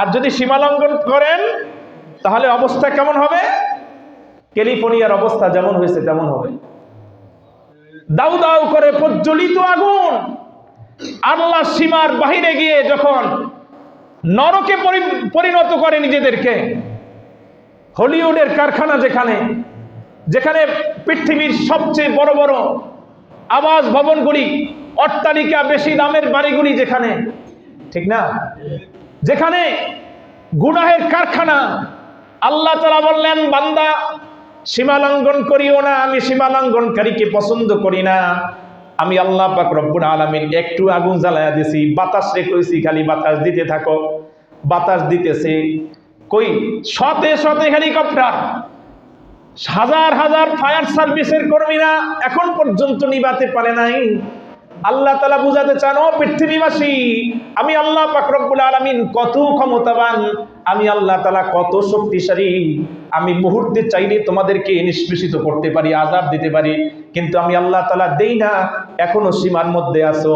আর যদি সীমালঙ্ঘন করেন, তাহলে অবস্থা কেমন হবে? ক্যালিফোর্নিয়ার অবস্থা যেমন হয়েছে, তেমন হবে। দাউ দাউ করে প্রজ্বলিত আগুন। আল্লাহ সীমার বাহিরে গিয়ে যখন নরকে পরিণত করে নিজেদেরকে, হলিউডের কারখানা যেখানে যেখানে পৃথিবীর সবচেয়ে বড় বড় আবাস ভবনগুলি, অট্টালিকা বেশি দামের বাড়িগুলি যেখানে, ঠিক না? যেখানে গুনাহের কারখানা, আল্লাহ তালা বললেন, বান্দা সীমালঙ্ঘন করিও না, আমি সীমালঙ্ঘনকারীকে পছন্দ করি না। আমি আল্লাহ পাক রব্বুল আলামিন একটু আগুন জ্বালায়া দিছি, বাতাস রে খালি বাতাস দিতে থাকো। বাতাস দিতেছে, কই, শতে শতে হেলিকপ্টার। হাজার হাজার ফায়ার সার্ভিসের কর্মীরা এখন পর্যন্ত নিবাতে পারে নাই। আল্লাহ তালা বুঝাতে চান ও পৃথিবীবাসী আমি আল্লাহ পাকরবুল আলমিন কত ক্ষমতাবান আমি আল্লাহ তালা কত শক্তিশালী। আমি মুহূর্তে চাইলে তোমাদেরকে নিষ্পেষিত করতে পারি আজাব দিতে পারি, কিন্তু আমি আল্লাহ তালা দেই না। এখনও সীমার মধ্যে আসো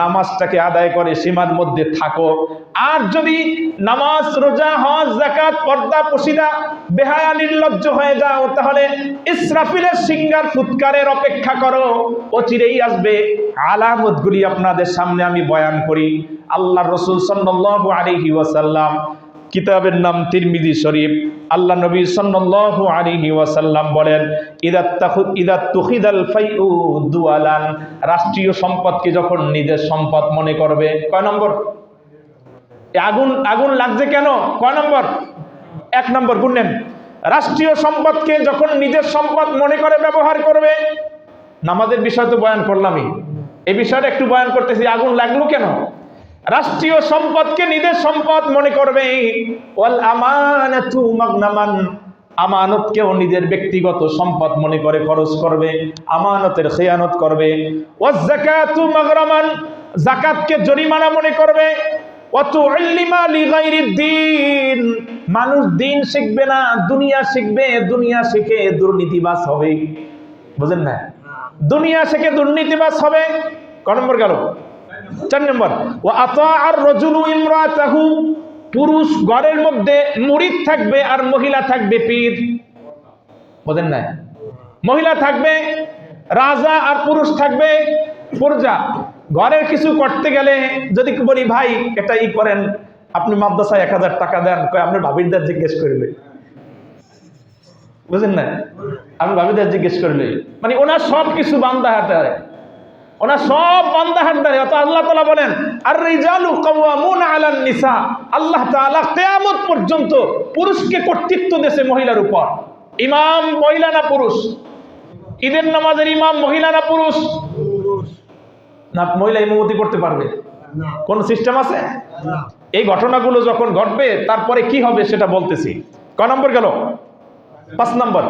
নামাজটাকে আদায় করে সীমার মধ্যে থাকো। আর যদি নামাজ, রোজা, হজ জাকাত পর্দা, পশিদা বেহায়া নির্লজ্জ হয়ে যাও, তাহলে ইসরাফিলের সিঙ্গার ফুৎকারের অপেক্ষা করো, অচিরেই আসবে। আলামতগুলি আপনাদের সামনে আমি বয়ান করি। আল্লাহ রসুল সাল্লাল্লাহু আলাইহি ওয়াসাল্লাম কিতাবের নাম তিরমিদি শরীফ। আল্লাহ নবী সাল্লাল্লাহু আলাইহি ওয়াসাল্লাম বলেন দুয়ালান রাষ্ট্রীয় সম্পদকে যখন নিজের সম্পদ মনে করবে, কয় নম্বর? আগুন আগুন লাগছে কেন? কয় নম্বর? এক নম্বর গুনেন রাষ্ট্রীয় সম্পদকে যখন নিজের সম্পদ মনে করে ব্যবহার করবে, নামাজের বিষয় তো বয়ান করলামই। এই বিষয়টা একটু বয়ান করতেছি, আগুন লাগল কেন? রাষ্ট্রীয় সম্পদকে নিজের সম্পদ মনে করবে। ওয়াল আমানাতু মাগনামান। আমানতকেও নিজের ব্যক্তিগত সম্পদ মনে করে খরচ করবে, আমানতের খেয়ানত করবে। ওয়াজ যাকাতু মাগরামান। জাকাতকে জরিমানা মনে করবে। মানুষ দিন শিখবে না, দুনিয়া শিখবে, দুনিয়া শিখে দুর্নীতিবাজ হবে। বুঝেন না? দুনিয়া শিখে দুর্নীতিবাজ হবে। ক নম্বর গেল? চার নম্বর ও আতা আর রজুলু ইমরাতাহু পুরুষ ঘরের মধ্যে মুরিদ থাকবে আর মহিলা থাকবে পীর। বোঝেন না মহিলা থাকবে, রাজা আর পুরুষ থাকবে, প্রজা। ঘরের কিছু করতে গেলে যদি বলি, ভাই, এটা ই করেন, আপনি মাদ্রাসায় এক হাজার টাকা দেন কয়, আপনার ভাবিরদার জিজ্ঞেস করবে বুঝেন না আমি ভাবিদার জিজ্ঞেস করলে। মানে ওনার সব কিছু বান্দা হাতে ওনার সব বান্দা হাতদারে অত আল্লাহ তালা বলেন আর রিজালু কাওয়ামুন আলান নিসা। আল্লাহ তাআলা কিয়ামত পর্যন্ত পুরুষকে কর্তৃত্ব দেশে মহিলার উপর। ইমাম মহিলা না পুরুষ? ঈদের নামাজের ইমাম মহিলা না পুরুষ? না মহিলা ইমামতি করতে পারবে। কোন সিস্টেম আছে? এই ঘটনাগুলো যখন ঘটবে তারপরে কি হবে সেটা বলতেছি। ক নম্বর গেল? পাঁচ নম্বর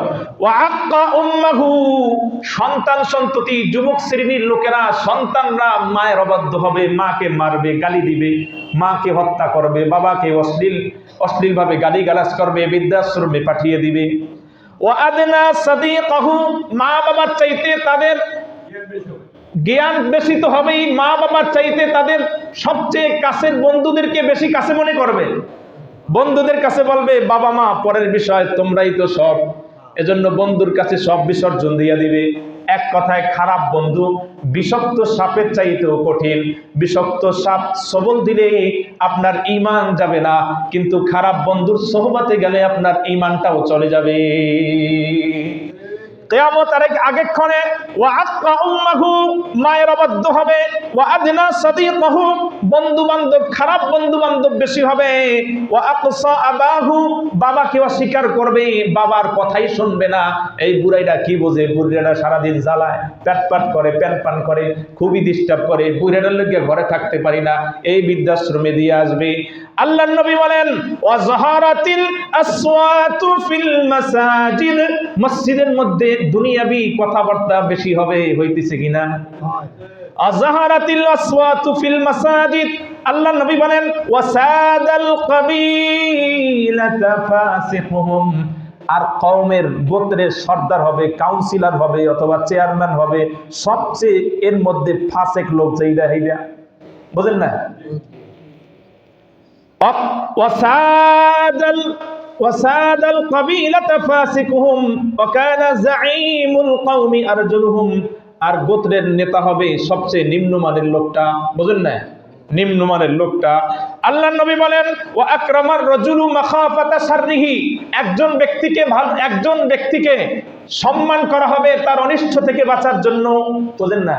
সন্তান সন্ততি, যুবক শ্রেণির লোকেরা, সন্তানরা মায়ের অবাধ্য হবে, মাকে মারবে, গালি দিবে, মাকে হত্যা করবে, বাবাকে অশ্লীল, অশ্লীলভাবে গালি গালাজ করবে, বৃদ্ধাশ্রমে পাঠিয়ে দিবে। ও আদনা সাদিকাহু মা বাবার চাইতে তাদের জ্ঞান বেশি তো হবেই মা বাবার চাইতে তাদের সবচেয়ে কাছের বন্ধুদেরকে বেশি কাছে মনে করবে। বন্ধুদের কাছে বলবে, বাবা মা, পরের বিষয়, তোমরাই তো সব। এজন্য বন্ধুর কাছে সব বিসর্জন দিয়ে দিবে। এক কথায়, খারাপ বন্ধু, বিষাক্ত সাপের চাইতেও কঠিন। বিষাক্ত সাপ সবল দিলে আপনার ইমান যাবে না, কিন্তু খারাপ বন্ধুর সহবাতে গেলে আপনার ইমানটাও চলে যাবে। আগেক্ষণে, ওয়া আক্কা উম্মাহু, মায়ের অবাধ্য হবে। ওয়া আদনা সাদিকাহু বন্ধু বান্ধব খারাপ বন্ধু বান্ধব বেশি হবে। বাবাকে অস্বীকার করবে, বাবার কথাই শুনবে না। এই বুড়াইটা কি বোঝে? বুড়িটা সারাদিন জ্বালায়, প্যাট প্যাট করে, প্যান পান করে, খুবই ডিস্টার্ব করে। বুড়িটার লোকে ঘরে থাকতে পারি না। এই বৃদ্ধাশ্রমে দিয়ে আসবে। আল্লাহ নবী বলেন মসজিদের মধ্যে দুনিয়াবি কথাবার্তা বেশি হবে, হইতেছে কিনা? আজহারাতিল আসওয়াতু ফিল মাসাজিদ আল্লাহ নবী বলেন ওয়াসাদাল কাবিলাতা ফাসিকুহুম আর কওমের গোত্রের সর্দার হবে কাউন্সিলর হবে অথবা চেয়ারম্যান হবে সবচেয়ে এর মধ্যে ফাসেক লোক যেইটা হইলা বুঝেন না وساد ال- وساد القبيلة فاسقهم وكان زعيم القوم أرجلهم আর গোত্রের নেতা হবে সবচেয়ে নিম্নমানের লোকটা, বোঝেন না নিম্নমানের লোকটা। আল্লাহ নবী বলেন ও আক্রমার রজুলু মাখাফাতা সাররিহি একজন ব্যক্তিকে ভালো একজন ব্যক্তিকে সম্মান করা হবে তার অনিষ্ট থেকে বাঁচার জন্য, বোঝেন না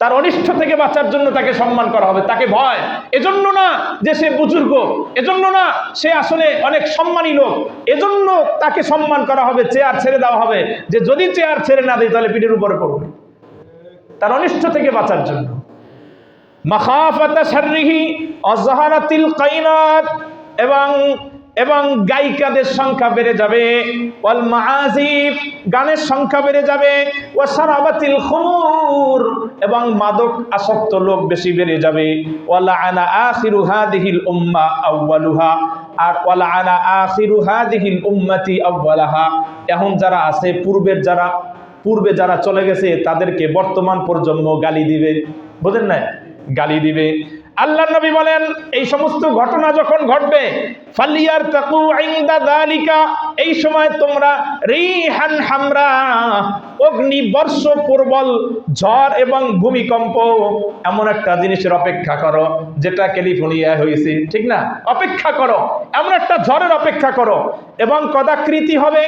তার অনিষ্ট থেকে বাঁচার জন্য তাকে সম্মান করা হবে, তাকে ভয়। এজন্য না যে সে বুজুর্গ, এজন্য না সে আসলে অনেক সম্মানী লোক, এজন্য তাকে সম্মান করা হবে, চেয়ার ছেড়ে দেওয়া হবে, যে যদি চেয়ার ছেড়ে না দেয় তাহলে পিঠের উপরে পড়বে। তার অনিষ্ট থেকে বাঁচার জন্য। মাখাফাতা শাররিহি অজহারাতিল কাইনাত এবং এবং গায়িকাদের সংখ্যা বেড়ে যাবে। ওয়াল মাআজিফ গানের সংখ্যা বেড়ে যাবে। ওয়া সারাবাতিল খুমুর, এবং মাদক আসক্ত লোক বেশি বেড়ে যাবে। ওয়ালা আনা আখিরু হাদিহিল উম্মা আউয়ালুহা আর ওয়ালা আনা আখিরু হাদিহিল উম্মতি আউয়ালাহা এখন যারা আছে, পূর্বের যারা, পূর্বে যারা চলে গেছে, তাদেরকে বর্তমান প্রজন্ম গালি দিবে। বুঝেন না গালি দিবে। আল্লাহ নবী বলেন, এই সমস্ত ঘটনা যখন ঘটবে ফালিয়ার তাকু আইন্দা দালিকা, এই সময় তোমরা রিহান হামরা অগ্নি বর্ষ প্রবল ঝড় এবং ভূমিকম্প, এমন একটা জিনিসের অপেক্ষা করো, যেটা ক্যালিফোর্নিয়া হয়েছে, ঠিক না? অপেক্ষা করো, এমন একটা ঝড়ের অপেক্ষা করো, এবং কদাকৃতি হবে,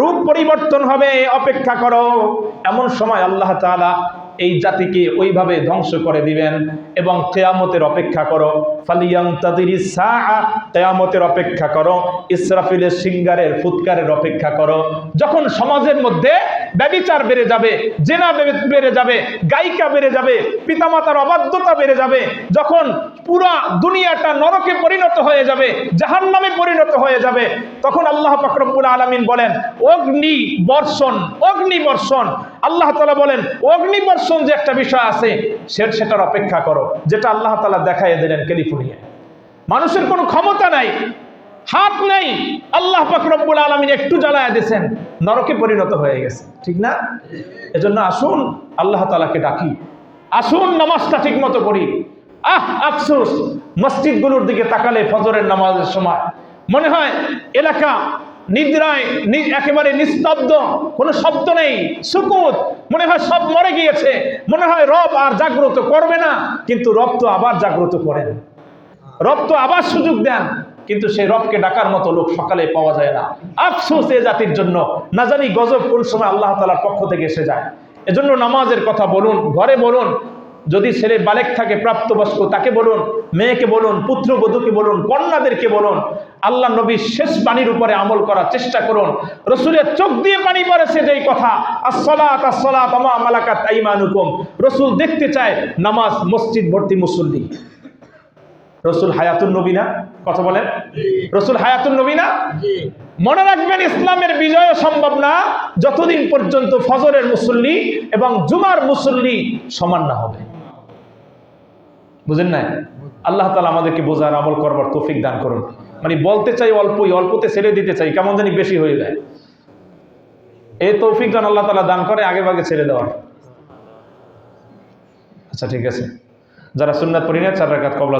রূপ পরিবর্তন হবে, অপেক্ষা করো। এমন সময় আল্লাহ তাআলা এই জাতিকে ওইভাবে ধ্বংস করে দিবেন এবং কেয়ামতের অপেক্ষা করো। ফালিয়াম তাদিরি কেয়ামতের অপেক্ষা করো। ইসরাফিলের সিঙ্গারের ফুৎকারের অপেক্ষা করো। যখন সমাজের মধ্যে ব্যবিচার বেড়ে যাবে, জেনা বেড়ে যাবে, গায়িকা বেড়ে যাবে, পিতামাতার অবাধ্যতা বেড়ে যাবে, যখন পুরা দুনিয়াটা নরকে পরিণত হয়ে যাবে, জাহান্নামে পরিণত হয়ে যাবে, তখন আল্লাহ ফাকরবুল আলমিন বলেন, অগ্নি বর্ষণ অগ্নি বর্ষণ। আল্লাহ তালা বলেন, অগ্নি বর্ষণ যে একটা বিষয় আছে, সে, সেটার অপেক্ষা করো, যেটা আল্লাহ তালা দেখাই দিলেন ক্যালিফোর্নিয়ায়। মানুষের কোনো ক্ষমতা নাই হাত নেই। আল্লাহ ফাকরবুল আলমিন একটু জ্বালায় দিয়েছেন। নরকে পরিণত হয়ে গেছে। ঠিক না? এজন্য আসুন, আল্লাহ তালাকে ডাকি। আসুন, নামাজটা ঠিক মতো করি আহ, আফসোস, মসজিদগুলোর দিকে তাকালে ফজরের নামাজের সময়। মনে হয়, এলাকা নিদ্রায় একেবারে নিস্তব্ধ, কোনো শব্দ নেই, সুকুত। মনে হয় সব মরে গিয়েছে। মনে হয় রব আর জাগ্রত করবে না, কিন্তু রব তো আবার জাগ্রত করেন। রব তো আবার সুযোগ দেন। কিন্তু সেই রবকে ডাকার মতো লোক সকালে পাওয়া যায় না। আফসোস এ জাতির জন্য। না জানি গজব কোন সময় আল্লাহ তালার পক্ষ থেকে এসে যায়। এজন্য নামাজের কথা বলুন, ঘরে বলুন, যদি ছেলে বালেক থাকে, প্রাপ্তবয়স্ক, তাকে বলুন, মেয়েকে বলুন পুত্রবধূকে বলুন, কন্যাদেরকে বলুন, আল্লাহ নবীর শেষ বাণীর উপরে আমল করার চেষ্টা করুন। রসুলের চোখ দিয়ে পানি পড়েছে যেই কথা আসলাত আসলাত রসুল দেখতে চায় নামাজ মসজিদ ভর্তি মুসল্লি। রসুল হায়াতুন নবী না? কথা বলেন। রসুল হায়াতুন নবী না? মনে রাখবেন ইসলামের বিজয় সম্ভব না যতদিন পর্যন্ত ফজরের মুসল্লি এবং জুমার মুসল্লি সমান না হবে। বুঝেন না আল্লাহ তালা আমাদেরকে বোঝার আমল করবার তৌফিক দান করুন। মানে বলতে চাই অল্পই অল্পতে ছেড়ে দিতে চাই কেমন জানি বেশি হয়ে যায়। এই তৌফিক দান আল্লাহ তালা দান করে আগে ভাগে ছেড়ে দেওয়ার। আচ্ছা ঠিক আছে। যারা সুন্নাত পড়ি না চার রাকাত কবলা